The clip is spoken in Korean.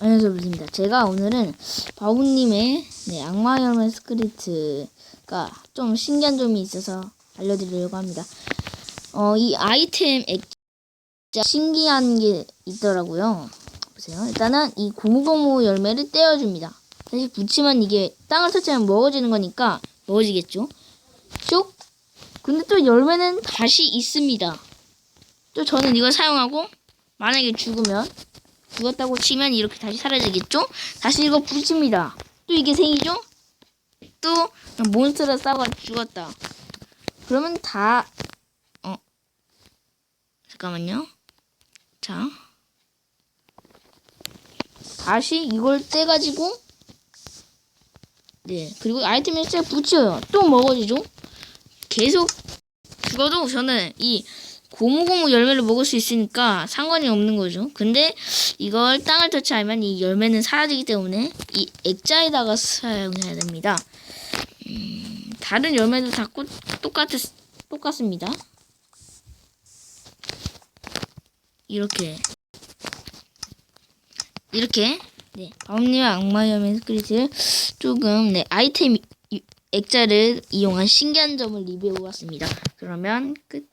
안녕하세요 블입니다 제가 오늘은 바우님의 네, 악마 열매 스크립트가 좀 신기한 점이 있어서 알려드리려고 합니다. 어, 이 아이템 액자 신기한 게 있더라고요. 보세요. 일단은 이 고무고무 열매를 떼어줍니다. 다시 붙이면 이게 땅을 터치하면 먹어지는 거니까 먹어지겠죠. 쭉. 근데 또 열매는 다시 있습니다. 또 저는 이걸 사용하고 만약에 죽으면 죽었다고 치면 이렇게 다시 사라지겠죠? 다시 이거 붙입니다. 또 이게 생기죠? 또 몬스터를 싸고 죽었다. 그러면 다 어. 잠깐만요. 자. 다시 이걸 떼가지고 네 그리고 아이템을 쫙 붙여요. 또 먹어지죠? 계속 죽어도 저는 이 고무고무 열매를 먹을 수 있으니까 상관이 없는 거죠. 근데 이걸 땅을 터치하면 이 열매는 사라지기 때문에 이 액자에다가 사용해야 됩니다. 음, 다른 열매도 다 꼭- 똑같, 똑같습니다. 이렇게. 이렇게. 네. 바움님의 악마 열매 스크립트를 조금, 네, 아이템 이- 액자를 이용한 신기한 점을 리뷰해 보았습니다. 그러면 끝.